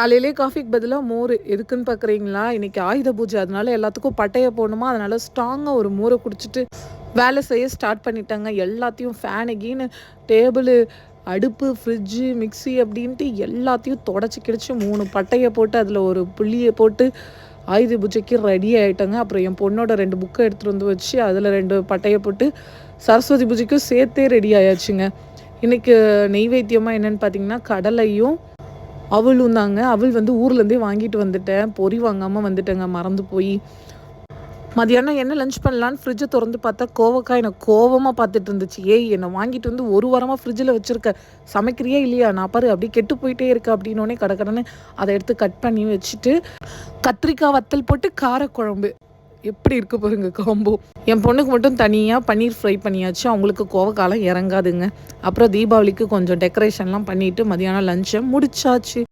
காலையிலே காஃபிக்கு பதிலாக மோர் எதுக்குன்னு பார்க்குறீங்களா இன்றைக்கி ஆயுத பூஜை அதனால எல்லாத்துக்கும் பட்டையை போடணுமா? அதனால் ஸ்ட்ராங்காக ஒரு மோரை குடிச்சிட்டு வேலை செய்ய ஸ்டார்ட் பண்ணிட்டாங்க. எல்லாத்தையும் ஃபேனு கீனு டேபிளு அடுப்பு ஃப்ரிட்ஜு மிக்ஸி அப்படின்ட்டு எல்லாத்தையும் தொடச்சி கிடச்சி மூணு பட்டையை போட்டு அதில் ஒரு புள்ளியை போட்டு ஆயுத பூஜைக்கு ரெடி ஆகிட்டாங்க அப்புறம் என் பொண்ணோட ரெண்டு புக்கை எடுத்துகிட்டு வந்து வச்சு அதில் ரெண்டு பட்டையை போட்டு சரஸ்வதி பூஜைக்கும் சேர்த்தே ரெடி ஆயாச்சுங்க. இன்றைக்கி நெய்வேத்தியமாக என்னென்னு பார்த்தீங்கன்னா கடலையும் அவளும் தாங்க அவள் வந்து ஊர்லேருந்தே வாங்கிட்டு வந்துட்டேன். பொறி வாங்காமல் வந்துட்டேங்க. மறந்து போய். மதியானம் என்ன லஞ்ச் பண்ணலான்னு ஃப்ரிட்ஜை திறந்து பார்த்தா கோவக்காய். என்னை கோவமாக பார்த்துட்டு இருந்துச்சு ஏய் என்னை வாங்கிட்டு வந்து ஒரு வாரமாக ஃப்ரிட்ஜில் வச்சுருக்க. சமைக்கிறியே இல்லையா? நான் பாரு அப்படியே கெட்டு போயிட்டே இருக்க அப்படின்னோடனே கடை அதை எடுத்து கட் பண்ணி வச்சுட்டு கத்திரிக்காய் வத்தல் போட்டு காரக்குழம்பு. எப்படி இருக்க பாருங்க காம்போ என் பொண்ணுக்கு மட்டும் தனியாக பன்னீர் ஃப்ரை பண்ணியாச்சு. அவங்களுக்கு கோவக்காலம் இறங்காதுங்க. அப்புறம் தீபாவளிக்கு கொஞ்சம் டெக்கரேஷன்லாம் பண்ணிவிட்டு மதியானம் லஞ்சை முடிச்சாச்சு.